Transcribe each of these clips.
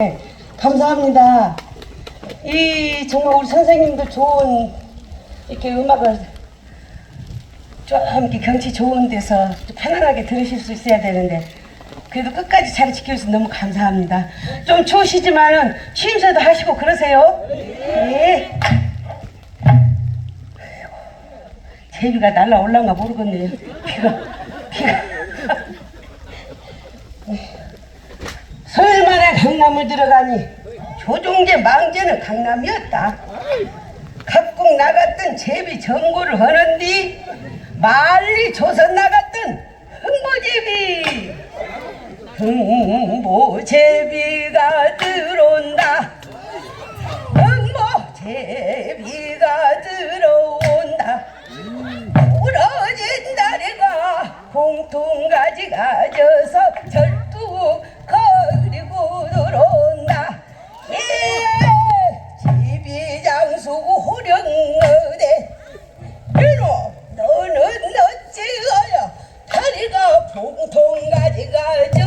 네, 감사합니다. 이 정말 우리 선생님도 좋은 이렇게 음악을 좀 경치 좋은 데서 좀 편안하게 들으실 수 있어야 되는데 그래도 끝까지 잘 지켜주셔서 너무 감사합니다. 좀 추우시지만은 취임새도 하시고 그러세요. 네. 아이고, 제비가 날라 올라가 모르겠네요. 비가. 강남을 들어가니 조종제 망제는 강남이었다. 각국 나갔던 제비 정고를 하는디 말리 조선 나갔던 흥보제비. 흥보제비가 들어온다. 흥보제비가 들어온다 다리가 공통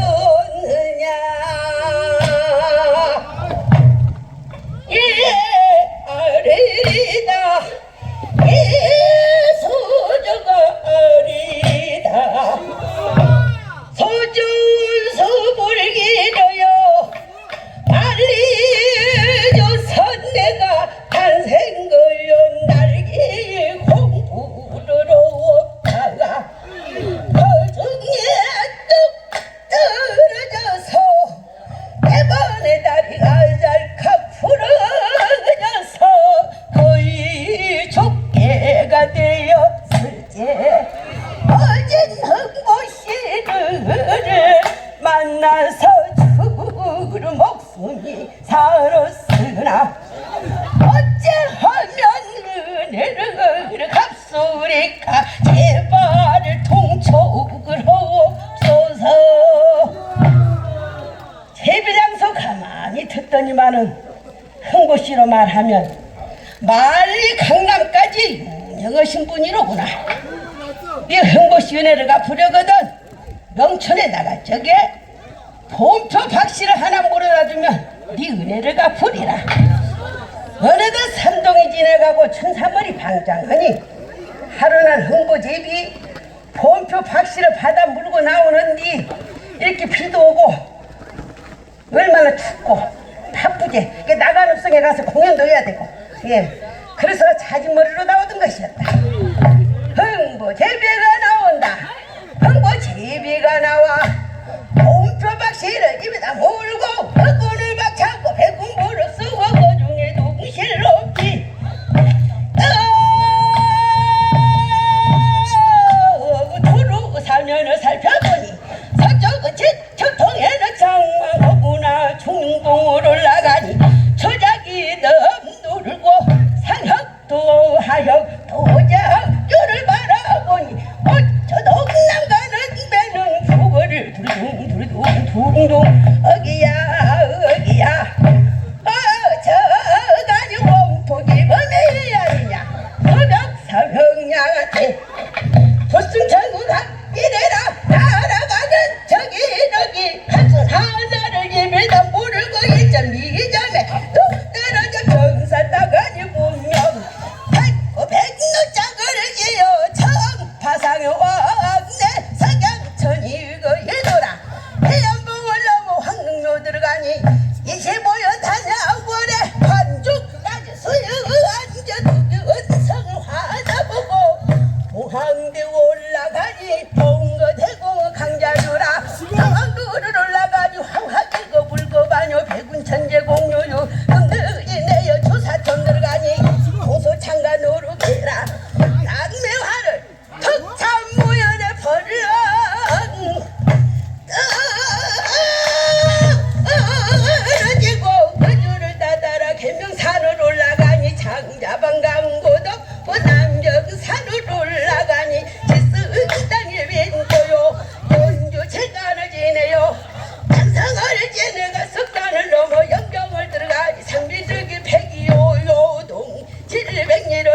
흥보씨로 말하면 말리 강남까지 유명하신 분이로구나. 이 흥보씨 은혜를 갚으려거든. 명천에다가 저게 본표 박씨를 하나 몰아다 주면 네 은혜를 갚으리라. 어느덧 삼동이 지나가고 춘삼월이 방장하니 하루는 흥보제비 본표 박씨를 받아 물고 나오는디 이렇게 비도 오고 얼마나 춥고 바쁘게. 나가는 성에 가서 공연도 해야 되고. 예. 그래서 자진머리로 나오던 것이었다 어쩌 Chapman 10 biết nhi được.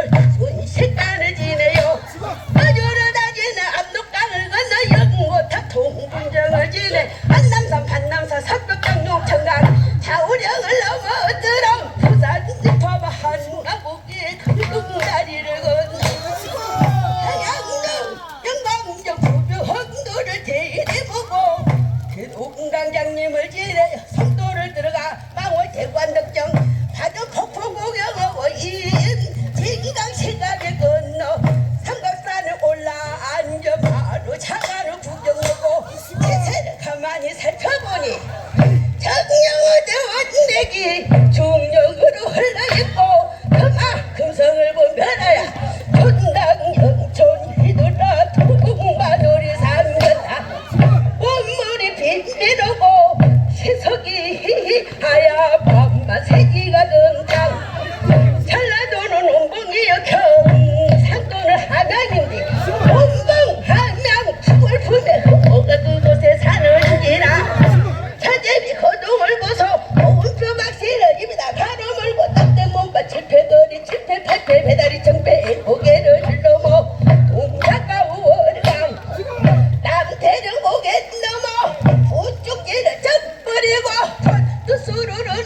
tôi xui đuổi đuổi.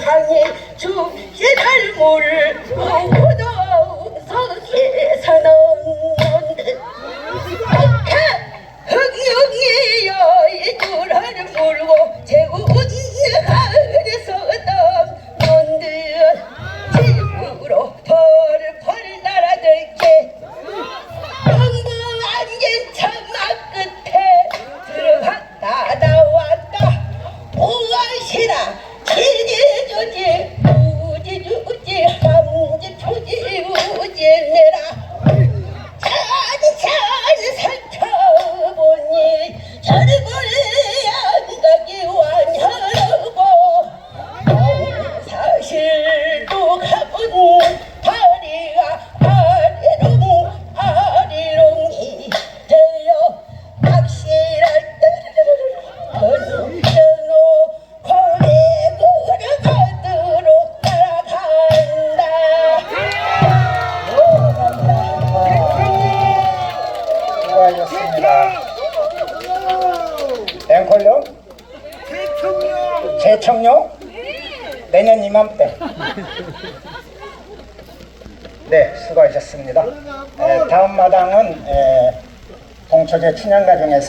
향해 죽기를 모를 우진내라 차디 차디 살 앵콜요? 재청요. 재청요? 내년 이맘때. 네, 수고하셨습니다. 에, 다음 마당은 에, 동초제 춘향가정에서